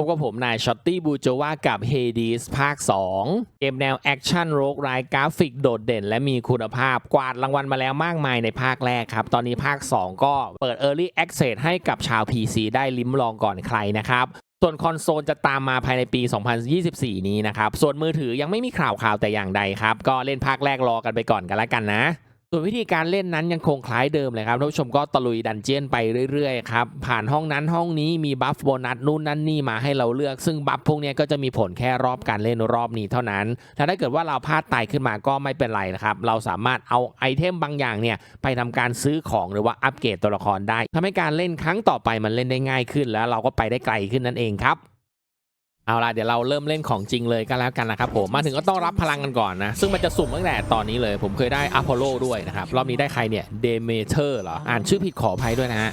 พบกับผมนายช็อตตี้บูโจวากับ Hades ภาค 2 เกมแนวแอคชั่นโรกรายกราฟิกโดดเด่น และมีคุณภาพกวาดรางวัลมาแล้วมากมายในภาคแรกครับ ตอนนี้ภาค 2 ก็เปิด Early Access ให้กับชาว PC ได้ลิ้มลองก่อนใครนะครับ ส่วนคอนโซลจะตามมาภายในปี 2024 นี้นะครับ ส่วนมือถือยังไม่มีข่าวข่าวแต่อย่างใดครับ ก็เล่นภาคแรกรอกันไปก่อนกันแล้วกันนะ ส่วนวิธีการเล่นนั้นยังคงคล้ายเดิมเลยครับท่านผู้ชมก็ตะลุยดันเจียนไปเรื่อยๆครับผ่านห้องนั้นห้องนี้มีบัฟโบนัสนู่นนั่นนี่มาให้เราเลือก ซึ่งบัฟพวกนี้ก็จะมีผลแค่รอบการเล่นรอบนี้เท่านั้นถ้าถ้าเกิดว่าเราพลาดตายขึ้นมาก็ไม่เป็นไรนะครับเราสามารถเอาไอเทมบางอย่างเนี่ยไปทำการซื้อของหรือว่าอัปเกรดตัวละครได้ทำให้การเล่นครั้งต่อไปมันเล่นได้ง่ายขึ้นแล้วเราก็ไปได้ไกลขึ้นนั่นเองครับ เอาล่ะเดี๋ยวเราเริ่มเล่นของจริงเลยก็แล้วกันนะครับผมมาถึงก็ต้องรับพลังกันก่อนนะ ซึ่งมันจะสุ่มตั้งแต่ตอนนี้เลย ผมเคยได้อพอลโลด้วยนะครับ รอบนี้ได้ใครเนี่ยเดเมเทอร์เหรอ อ่านชื่อผิดขออภัยด้วยนะฮะ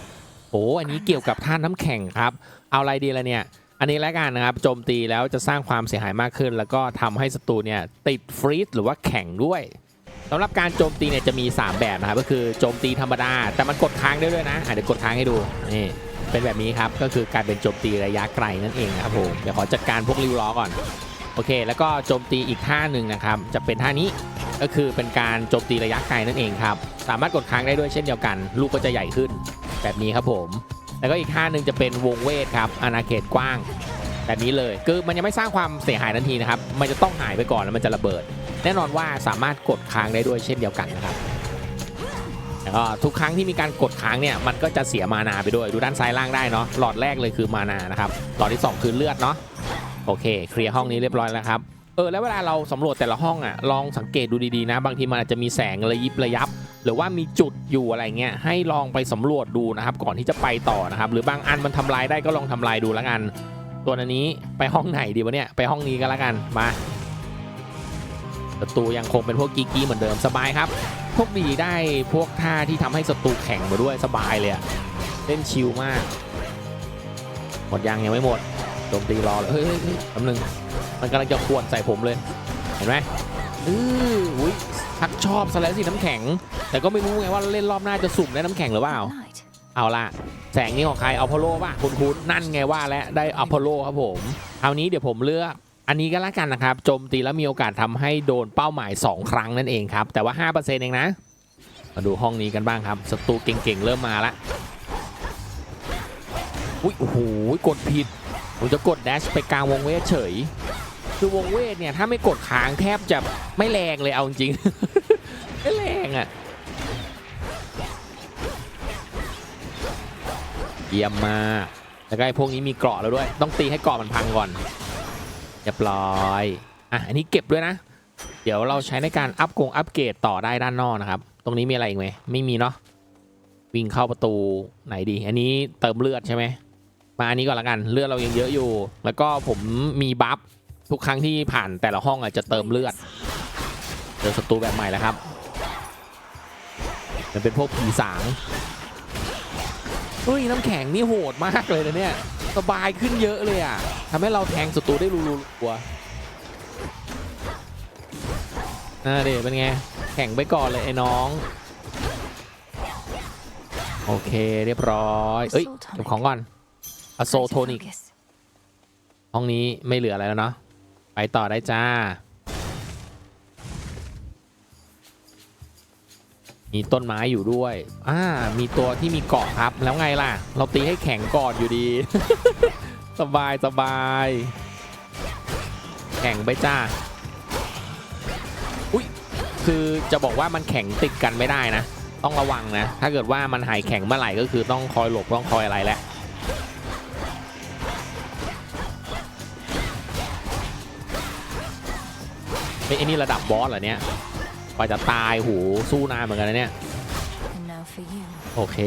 โอ้อันนี้เกี่ยวกับท่านน้ำแข็งครับ เอาอะไรดีละเนี่ย อันนี้แล้วกันนะครับโจมตีแล้วจะสร้างความเสียหายมากขึ้น แล้วก็ทำให้ศัตรูเนี่ยติดฟรีซหรือว่าแข็งด้วยสำหรับการโจมตีเนี่ยจะมี 3 แบบนะครับก็คือโจมตีธรรมดาแต่มันกดค้างได้ด้วยนะเดี๋ยวกดค้างให้ดูนี่ เป็นแบบนี้ครับ ก็คือการเป็นโจมตีระยะไกลนั่นเองนะครับผมเดี๋ยวขอจัดการพวกริ้วล้อก่อน โอเค แล้วก็โจมตีอีกท่าหนึ่งนะครับ จะเป็นท่านี้ก็คือเป็นการโจมตีระยะไกลนั่นเองครับ สามารถกดค้างได้ด้วยเช่นเดียวกัน ลูกก็จะใหญ่ขึ้น แบบนี้ครับผม แล้วก็อีกท่าหนึ่งจะเป็นวงเวทครับอาณาเขตกว้างแบบนี้เลยคือมันยังไม่สร้างความเสียหายทันทีนะครับ มันจะต้องหายไปก่อนแล้วมันจะระเบิด แน่นอนว่าสามารถกดค้างได้ด้วยเช่นเดียวกันนะครับ แล้วก็ทุกครั้งที่มีการกดค้างเนี่ยมันก็จะเสียมานาไปด้วยดูด้านซ้ายล่างได้เนาะหลอดแรกเลยคือมานานะครับหลอดที่สองคือเลือดเนาะโอเคเคลียร์ห้องนี้เรียบร้อยแล้วครับเออแล้วเวลาเราสำรวจแต่ละห้องอะลองสังเกตดูดีๆนะ บางทีมันอาจจะมีแสงระยิบระยับ หรือว่ามีจุดอยู่อะไรเงี้ยให้ลองไปสำรวจดูนะครับก่อนที่จะไปต่อนะครับ หรือบางอันมันทำลายได้ก็ลองทำลายดูแล้วกัน ตัวนนี้ไปห้องไหนดีวะเนี่ยไปห้องนี้ก็แล้วกันมา ศัตรูยังคงเป็นพวกกีกี้เหมือนเดิมสบายครับพวกดีได้พวกท่าที่ทำให้ศัตรูแข็งมาด้วยสบายเลยอะเล่นชิลมากหมดยังยังไม่หมดโจมตีรอเลยเฮ้ยเฮ้ยเฮ้ยแป๊บนึงมันกำลังจะขวนใส่ผมเลยเห็นไหมอืออุ้ยทักชอบสแลสิน้ำแข็ง แต่ก็ไม่รู้ไงว่าเล่นรอบหน้าจะสุ่มได้น้ำแข็งหรือเปล่าเอาละแสงนี้ของใครอพอลโลป่ะคุณคุณนั่นไงว่าแล้วได้อพอลโลครับผมเอานี้เดี๋ยวผมเลือก อันนี้ก็แล้วกันนะครับโจมตีแล้วมีโอกาสทำให้โดนเป้าหมาย 2 ครั้งนั่นเองครับ แต่ว่า 5%เองนะ มาดูห้องนี้กันบ้างครับศัตรูเก่งๆ เริ่มมาละอุ้ยโอ้โหกดผิดผมจะกดแดชไปกลางวงเวทเฉย คือวงเวทเนี่ย ถ้าไม่กดค้างแทบจะไม่แรงเลยเอาจริงไม่แรงอะเยี่ยมมากแล้วก็ไอ้พวกนี้มีเกราะแล้วด้วย ต้องตีให้เกราะมันพังก่อน เรียบร้อย อะ อันนี้เก็บด้วยนะ เดี๋ยวเราใช้ในการอัพกงอัพเกรดต่อได้ด้านนอกนะครับ ตรงนี้มีอะไรอีกไหม ไม่มีเนาะ วิ่งเข้าประตูไหนดี อันนี้เติมเลือดใช่ไหม มาอันนี้ก่อนละกัน เลือดเรายังเยอะอยู่ แล้วก็ผมมีบัฟทุกครั้งที่ผ่านแต่ละห้องอะจะเติมเลือด เจอศัตรูแบบใหม่แล้วครับ มันเป็นพวกผีสางเฮ้ยน้ำแข็งนี่โหดมากเลยนะเนี่ย สบายขึ้นเยอะเลยอะทำให้เราแทงศัตรูได้รูรูหัวน่าเดี๋ยวเป็นไง แข่งไปก่อนเลยไอ้น้อง โอเคเรียบร้อยเอ้ยเก็บของก่อนอโซโทนิกห้องนี้ไม่เหลืออะไรแล้วเนาะไปต่อได้จ้า มีต้นไม้อยู่ด้วย อ่า มีตัวที่มีเกาะครับ แล้วไงล่ะ เราตีให้แข็งก่อนอยู่ดี สบายสบาย แข็งไปจ้า อุ้ย คือจะบอกว่ามันแข็งติดกันไม่ได้นะ ต้องระวังนะ ถ้าเกิดว่ามันหายแข็งเมื่อไหร่ก็คือต้องคอยหลบต้องคอยอะไรแล้วเฮ้ยไอ้นี่ระดับบอสเหรอเนี่ย กว่าจะตายหูสู้นานเหมือนกันนะเนี่ย And now for you. โอเค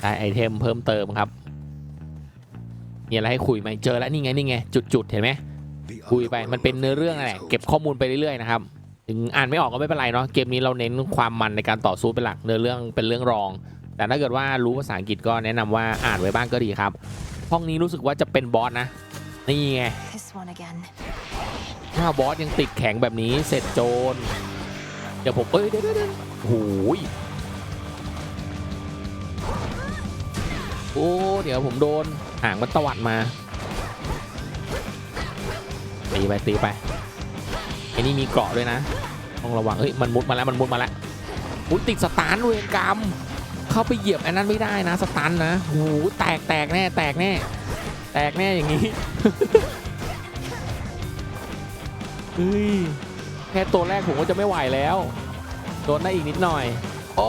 ได้ไอเทมเพิ่มเติมครับ มีอะไรให้คุยไหมเจอแล้วนี่ไงนี่ไงจุดๆเห็นไหมคุยไปมันเป็นเนื้อเรื่องนั่นแหละเก็บข้อมูลไปเรื่อยๆนะครับถึงอ่านไม่ออกก็ไม่เป็นไรเนาะเกมนี้เราเน้นความมันในการต่อสู้เป็นหลักเนื้อเรื่องเป็นเรื่องรอง แต่ถ้าเกิดว่ารู้ภาษาอังกฤษก็แนะนำว่าอ่านไว้บ้างก็ดีครับ ห้องนี้รู้สึกว่าจะเป็นบอสนะนี่ไง This one again. ถ้าบอสยังติดแข็งแบบนี้เสร็จโจร เดี๋ยวผมเอ้ยเดี๋ยวเดี๋ยวเดี๋ยโอ้ยโอ้เดี๋ยวผมโดนหางมันตวัดมาตีไปตีไปไอ้นี่มีเกราะด้วยนะต้องระวังเฮ้ยมันมุดมาแล้วมันมุดมาแล้วอุ้ยติดสตาร์เวรกรรมเข้าไปเหยียบอันนั้นไม่ได้นะสตันนะโอ้โหแตกแตกแน่แตกแน่แตกแน่อย่างนี้ เฮ้ยแค่ตัวแรกผมก็จะไม่ไหวแล้ว โดนได้อีกนิดหน่อย โอ้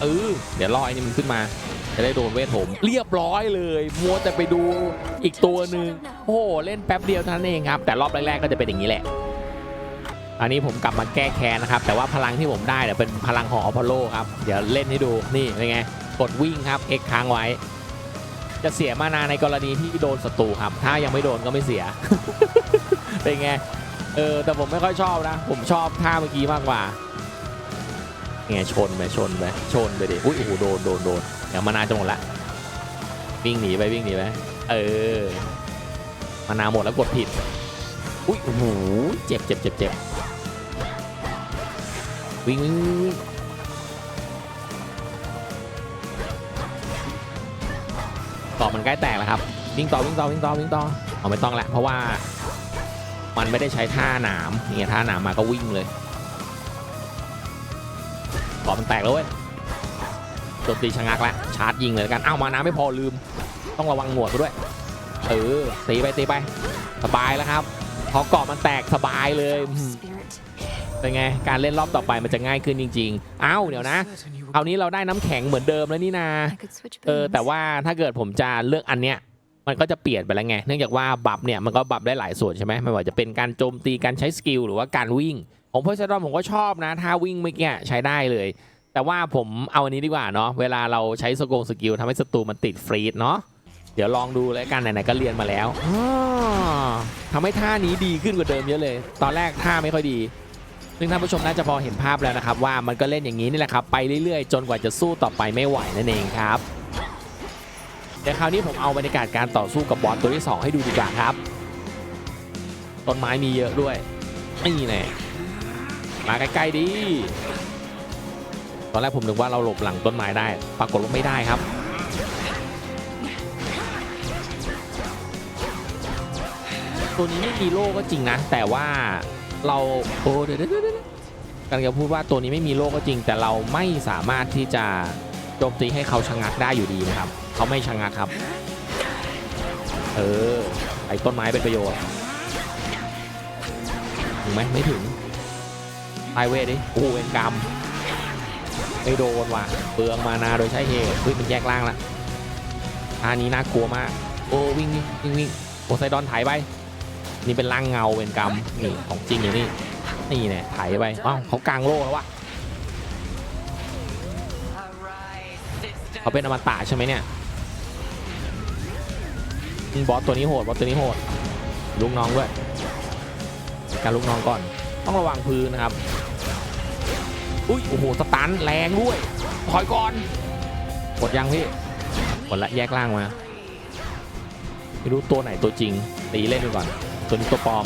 เออเดี๋ยวรอไอ้นี่มันขึ้นมา จะได้โดนเวทผม เรียบร้อยเลย มัวแต่ไปดูอีกตัวหนึ่งโอ้โหเล่นแป๊บเดียวเท่านั้นเองครับ แต่รอบแรกๆก็จะเป็นอย่างนี้แหละ อันนี้ผมกลับมาแก้แค้นนะครับ แต่ว่าพลังที่ผมได้เนี่ยเป็นพลังของอพอลโลครับ เดี๋ยวเล่นให้ดู นี่เป็นไง กดวิ่งครับ X ค้างไว้ จะเสียมานาในกรณีที่โดนศัตรูครับ ถ้ายังไม่โดนก็ไม่เสีย เป็นไง เออ แต่ผมไม่ค่อยชอบนะ ผมชอบท่าเมื่อกี้มากกว่าไงชนไปชนไปชนไปดิ อุ้ยโอ้โหโดนโดนโดนเดี๋ยวมานาจะหมดละ วิ่งหนีไปวิ่งหนีไป เออ มานาหมดแล้วกดผิด อุ้ยโอ้โหเจ็บเจ็บเจ็บเจ็บวิ่งวิ่ง วิ่งวิ่งต่อมันใกล้แตกแล้วครับวิ่งต่อวิ่งต่อวิ่งต่อวิ่งต่อเอาไม่ต้องละเพราะว่ามันไม่ได้ใช้ท่าหนามนี่ท่าหนามมาก็วิ่งเลยต่อมันแตกแล้วเว้ยโจมตีชะงักล้วชาร์จยิงเลยกันเอ้ามาน้ำไม่พอลืม ต้องระวังหนวดกูด้วยเออตีไปตีไปสบายแล้วครับพอเกาะมันแตกสบายเลยเป็นไง การเล่นรอบต่อไปมันจะง่ายขึ้นจริง ๆ เอ้า เดี๋ยวนะ เอานี้เราได้น้ำแข็งเหมือนเดิมแล้วนี่นา I could switch เออแต่ beams. ว่าถ้าเกิดผมจะเลือกอันเนี้ยมันก็จะเปลี่ยนไปแล้วไง เนื่องจากว่าบัฟเนี่ยมันก็บัฟได้หลายส่วนใช่ไหมไม่ว่าจะเป็นการโจมตีการใช้สกิลหรือว่าการวิ่งผมเพอร์เซดอนผมก็ชอบนะถ้าวิ่งเมื่อกี้ใช้ได้เลย แต่ว่าผมเอาอันนี้ดีกว่าเนาะเวลาเราใช้สกงสกิลทำให้ศัตรูมันติดฟรีดเนาะเดี๋ยวลองดูแล้วกันไหนๆก็เรียนมาแล้วอ้อทำให้ท่านี้ดีขึ้นกว่าเดิมเยอะเลย ตอนแรกท่าไม่ค่อยดี ซึ่งท่านผู้ชมน่าจะพอเห็นภาพแล้วนะครับ ว่ามันก็เล่นอย่างนี้นี่แหละครับไปเรื่อยๆ จนกว่าจะสู้ต่อไปไม่ไหวนั่นเองครับเดี๋ยวคราวนี้ผมเอาบรรยากาศการต่อสู้กับบอสตัวที่ 2 ให้ดูดีกว่าครับต้นไม้มีเยอะด้วยนี่แน่มาใกล้ๆดิตอนแรกผมนึกว่าเราหลบหลังต้นไม้ได้ ปรากฏว่าไม่ได้ครับตัวนี้ไม่มีโล่ก็จริงนะ แต่ว่า เราโอ้เดี๋ยวเดี๋ยวกำลังจะพูดว่าตัวนี้ไม่มีโล่ก็จริง แต่เราไม่สามารถที่จะโจมตีให้เขาชะงักได้อยู่ดีนะครับเขาไม่ชะงักครับ เออไอ้ต้นไม้เป็นประโยชน์ถึงไหมไม่ถึงตายเวทดิโอ้โหเวรกรรมไม่โดนว่ะเปลืองมานาโดยใช้เหตุเฮ้ยมันแยกล่างละท่านี้น่ากลัวมากโอ้วิ่งวิ่งวิ่งวิ่งโพไซดอนถ่ายไป นี่เป็นร่างเงาเวรกรรมนี่ของจริงอยู่นี่นี่เนี่ยถ่ายไปอ้าวเขากลางโล่แล้ววะเขาเป็นอมตะใช่ไหมเนี่ยบอสตัวนี้โหดบอสตัวนี้โหดลูกน้องด้วยการลูกน้องก่อนต้องระวังพื้นนะครับอุ้ยโอ้โหสตันแรงด้วยถอยก่อนกดยังพี่กดละแยกล่างมาไม่รู้ตัวไหนตัวจริงตีเล่นไปก่อน ตัวนี้ตัวปลอม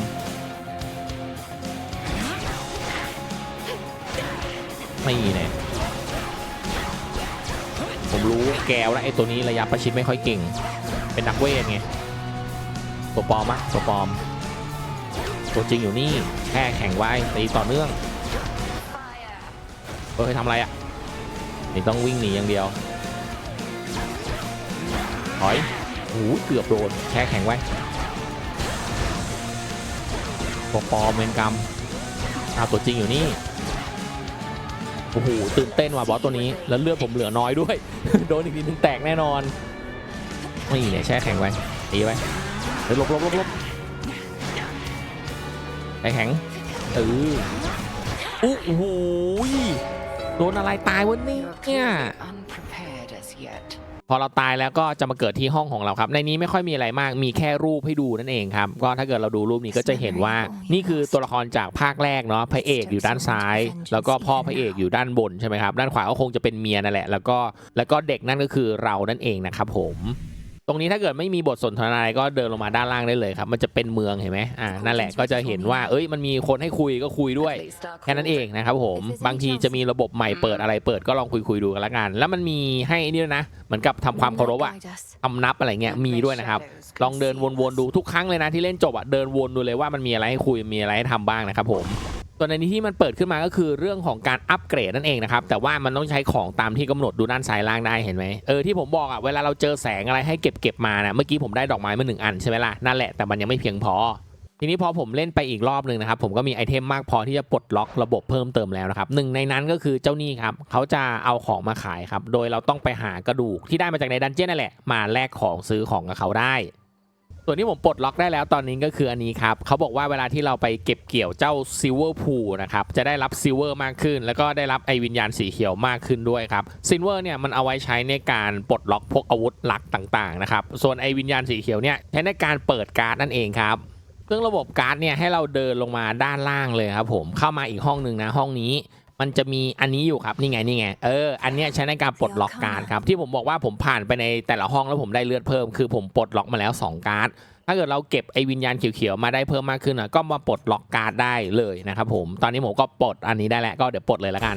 ไม่เนี่ยผมรู้แกวแล้วไอ้ตัวนี้ระยะประชิดไม่ค่อยเก่ง เป็นนักเวทไง ตัวปลอมอะตัวปลอม ตัวจริงอยู่นี่แค่แข่งไว้ตีต่อเนื่องเฮ้ยทำอะไรอะนี่ต้องวิ่งหนีอย่างเดียวถอยโอ้โหเกือบโดนแช่แข็งไว้ ตัวปลอมเวรกรรมอาตัวจริงอยู่นี่โอ้โหตื่นเต้นว่ะบอสตัวนี้ แล้วเลือดผมเหลือน้อยด้วย โดนอีกทีนึงแตกแน่นอนนี่เนี่ยแช่แข็งไว้ตีไว้เดี๋ยวลบลบลบลบแช่แข็งเออโอ้โหโดนอะไรตายวะเนี่ย อเราตายแล้วก็จะมาเกิดที่ห้องของเราครับ ในนี้ไม่ค่อยมีอะไรมาก มีแค่รูปให้ดูนั่นเองครับ ก็ถ้าเกิดเราดูรูปนี้ก็จะเห็นว่า นี่คือตัวละครจากภาคแรกเนาะ พระเอกอยู่ด้านซ้าย แล้วก็พ่อพระเอกอยู่ด้านบนใช่ไหมครับ ด้านขวาก็คงจะเป็นเมียนั่นแหละ แล้วก็ แล้วก็เด็กนั่นก็คือเรานั่นเองนะครับผม ตรงนี้ถ้าเกิดไม่มีบทสนทนาอะไรก็เดินลงมาด้านล่างได้เลยครับ มันจะเป็นเมืองเห็นไหมอ่านั่นแหละก็จะเห็นว่า เอ้ยมันมีคนให้คุยก็คุยด้วย At least our แค่นั้นเองนะครับผม If there's บางที any จะมีระบบใหม่เปิดอะไรเปิดก็ลองคุยคุยๆดูกันละกัน แล้วมันมีให้นี่ด้วยนะ เหมือนกับทำความเคารพอะ Guide us. คำนับอะไรเงี้ยมีด้วยนะครับ shadows ลองเดินวนๆดูทุกครั้งเลยนะที่เล่นจบอะเดินวนดูเลยว่ามันมีอะไรให้คุยมีอะไรให้ทำบ้างนะครับผม ส่วนในนี้ที่มันเปิดขึ้นมาก็คือเรื่องของการอัปเกรดนั่นเองนะครับ แต่ว่ามันต้องใช้ของตามที่กำหนดดูด้านซ้ายล่างได้เห็นไหมเออที่ผมบอกอะเวลาเราเจอแสงอะไรให้เก็บเก็บมานะเมื่อกี้ผมได้ดอกไม้มาหนึ่งอันใช่ไหมล่ะนั่นแหละแต่มันยังไม่เพียงพอทีนี้พอผมเล่นไปอีกรอบหนึ่งนะครับผมก็มีไอเทมมากพอที่จะปลดล็อกระบบเพิ่มเติมแล้วนะครับหนึ่งในนั้นก็คือเจ้านี่ครับเขาจะเอาของมาขายครับโดยเราต้องไปหากระดูกที่ได้มาจากในดันเจี้ยนนั่นแหละมาแลกของซื้อของกับเขาได้ ส่วนที่ผมปลดล็อกได้แล้วตอนนี้ก็คืออันนี้ครับเขาบอกว่าเวลาที่เราไปเก็บเกี่ยวเจ้าซิลเวอร์พูนะครับจะได้รับซิลเวอร์มากขึ้น แล้วก็ได้รับไอวิญญาณสีเขียวมากขึ้นด้วยครับซิลเวอร์เนี่ยมันเอาไว้ใช้ในการปลดล็อกพวกอาวุธหลักต่างๆนะครับส่วนไอวิญญาณสีเขียวเนี่ยใช้ในการเปิดการ์ดนั่นเองครับซึ่งระบบการ์ดเนี่ยให้เราเดินลงมาด้านล่างเลยครับผมเข้ามาอีกห้องหนึ่งนะห้องนี้ มันจะมีอันนี้อยู่ครับนี่ไงนี่ไงเอออันเนี้ยใช้ในการปลดล็อกการ์ดครับที่ผมบอกว่าผมผ่านไปในแต่ละห้องแล้วผมได้เลือดเพิ่มคือผมปลดล็อกมาแล้ว 2 การ์ดถ้าเกิดเราเก็บไอวิญญาณเขียวๆมาได้เพิ่มมากขึ้นอะก็มาปลดล็อกการ์ดได้เลยนะครับผมตอนนี้ผมก็ปลดอันนี้ได้แล้วก็เดี๋ยวปลดเลยละกัน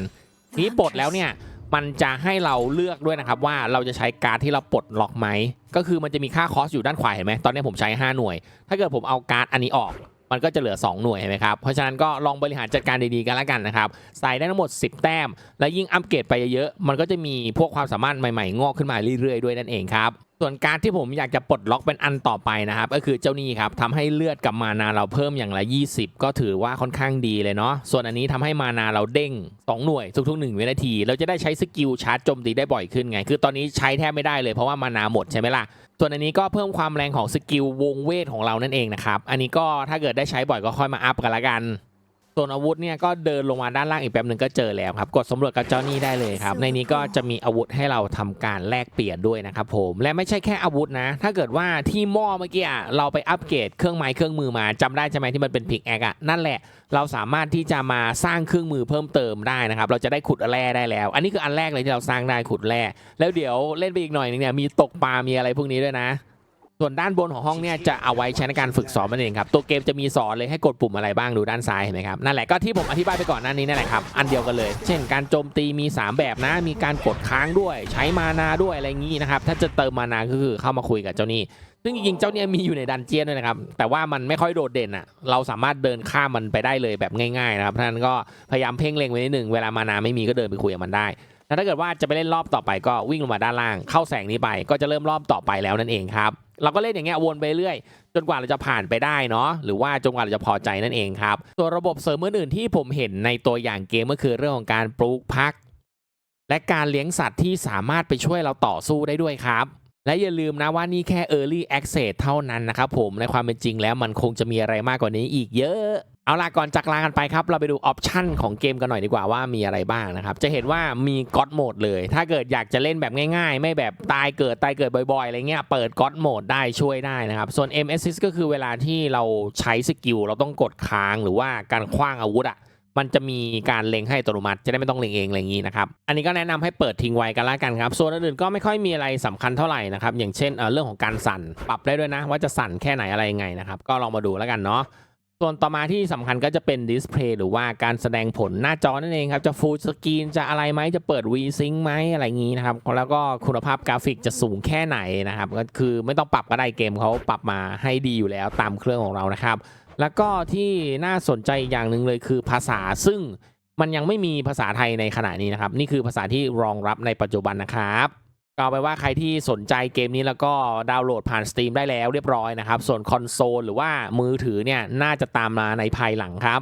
ทีนี้ปลดแล้วเนี่ยมันจะให้เราเลือกด้วยนะครับว่าเราจะใช้การ์ดที่เราปลดล็อกไหมก็คือมันจะมีค่าคอสอยู่ด้านขวาเห็นไหมตอนนี้ผมใช้ 5 หน่วย ถ้าเกิดผมเอาการ์ดอันนี้ออก มันก็จะเหลือ 2 หน่วยเห็นไหมครับ เพราะฉะนั้นก็ลองบริหารจัดการดีๆกันแล้วกันนะครับ ใส่ได้ทั้งหมด 10 แต้ม และยิ่งอัปเกรดไปเยอะๆ มันก็จะมีพวกความสามารถใหม่ๆ งอกขึ้นมาเรื่อยๆ ด้วยนั่นเองครับ ส่วนการที่ผมอยากจะปลดล็อกเป็นอันต่อไปนะครับ ก็คือเจ้านี่ครับทำให้เลือดกับมานาเราเพิ่มอย่างละ 20 ก็ถือว่าค่อนข้างดีเลยเนาะส่วนอันนี้ทำให้มานาเราเด้ง 2 หน่วยทุกๆ1วินาที เราจะได้ใช้สกิลชาร์จโจมตีได้บ่อยขึ้นไง คือตอนนี้ใช้แทบไม่ได้เลยเพราะว่ามานาหมดใช่ไหมล่ะส่วนอันนี้ก็เพิ่มความแรงของสกิลวงเวทของเรานั่นเองนะครับอันนี้ก็ถ้าเกิดได้ใช้บ่อยก็ค่อยมาอัพกันละกัน ส่วนอาวุธเนี่ยก็เดินลงมาด้านล่างอีกแป๊บหนึ่งก็เจอแล้วครับ กดสำรวจกับเจ้านี่ได้เลยครับ ในนี้ก็จะมีอาวุธให้เราทำการแลกเปลี่ยนด้วยนะครับผม และไม่ใช่แค่อาวุธนะ ถ้าเกิดว่าที่หม้อเมื่อกี้อะเราไปอัปเกรดเครื่องไม้เครื่องมือมาจำได้ใช่ไหมที่มันเป็นพิกแอคอะนั่นแหละ เราสามารถที่จะมาสร้างเครื่องมือเพิ่มเติมได้นะครับ เราจะได้ขุดแร่ได้แล้ว อันนี้คืออันแรกเลยที่เราสร้างได้ขุดแร่แล้วเดี๋ยวเล่นไปอีกหน่อยนึงเนี่ยมีตกปลา มีอะไรพวกนี้ด้วยนะ ส่วนด้านบนของห้องเนี่ยจะเอาไว้ใช้ในการฝึกซ้อมนั่นเองครับ ตัวเกมจะมีสอนเลยให้กดปุ่มอะไรบ้างดูด้านซ้ายเห็นไหมครับ นั่นแหละก็ที่ผมอธิบายไปก่อนหน้านี้นั่นแหละครับ อันเดียวกันเลย เช่นการโจมตีมี 3 แบบนะ มีการกดค้างด้วย ใช้มานาด้วยอะไรงี้นะครับ ถ้าจะเติมมานาก็คือเข้ามาคุยกับเจ้านี่ซึ่งจริงๆเจ้าเนี่ยมีอยู่ในดันเจียนด้วยนะครับ แต่ว่ามันไม่ค่อยโดดเด่นอะ เราสามารถเดินข้ามมันไปได้เลยแบบง่ายๆนะครับเพรานั้นก็พยายามเพ่งเล็งไว้นิดหนึ่งเวลามานาไม่มีก็เดินไปคุยกับมันได้แล้วถ้าเกิดว่าจะไปเล่นรอบต่อไปก็วิ่งลงมาด้านล่างเข้าแสงนี้ไป ก็จะเริ่มรอบต่อไปแล้วนั่นเองครับ เราก็เล่นอย่างเงี้ยวนไปเรื่อยจนกว่าเราจะผ่านไปได้เนาะหรือว่าจนกว่าเราจะพอใจนั่นเองครับตัวระบบเสริมอื่นๆที่ผมเห็นในตัวอย่างเกมก็คือเรื่องของการปลูกพัก และการเลี้ยงสัตว์ที่สามารถไปช่วยเราต่อสู้ได้ด้วยครับ และอย่าลืมนะว่านี่แค่ Early Access เท่านั้นนะครับผมในความเป็นจริงแล้วมันคงจะมีอะไรมากกว่านี้อีกเยอะ เอาล่ะก่อนจากลากันไปครับ เราไปดูออปชันของเกมกันหน่อยดีกว่าว่ามีอะไรบ้างนะครับ จะเห็นว่ามีก็ d โหมดเลย ถ้าเกิดอยากจะเล่นแบบง่ายๆ ไม่แบบตายเกิดตายเกิดบ่อยๆอะไรเงี้ยเปิดก็ d โหมดได้ช่วยได้นะครับ ส่วน M Assist ก็คือเวลาที่เราใช้สกิลเราต้องกดค้างหรือว่าการคว้างอาวุธอะมันจะมีการเล็งให้อัตโนมัติจะได้ไม่ต้องเล็งเองอะไรอย่างนี้นะครับอันนี้ก็แนะนำให้เปิดทิ้งไว้กันละกันครับส่วนอื่นๆก็ไม่ค่อยมีอะไรสำคัญเท่าไหร่นะครับอย่างเช่นเออเรื่องของการสั่นปรับได้ด้วยนะ ว่าจะสั่นแค่ไหนอะไรยังไงนะครับก็ลองมาดูแล้วกันเนาะ ส่วนต่อมาที่สำคัญก็จะเป็นดิสเพลย์หรือว่าการแสดงผลหน้าจอนั่นเองครับ จะฟูลสกรีนจะอะไรไหมจะเปิด V-Sync ไหมอะไรอย่างนี้นะครับ แล้วก็คุณภาพกราฟิกจะสูงแค่ไหนนะครับ ก็คือไม่ต้องปรับก็ได้เกมเขาปรับมาให้ดีอยู่แล้วตามเครื่องของเรานะครับ แล้วก็ที่น่าสนใจอย่างหนึ่งเลยคือภาษาซึ่งมันยังไม่มีภาษาไทยในขณะนี้นะครับ นี่คือภาษาที่รองรับในปัจจุบันนะครับ เอาไปว่าใครที่สนใจเกมนี้แล้วก็ดาวน์โหลดผ่าน Steam ได้แล้วเรียบร้อยนะครับ ส่วนคอนโซลหรือว่ามือถือเนี่ยน่าจะตามมาในภายหลังครับ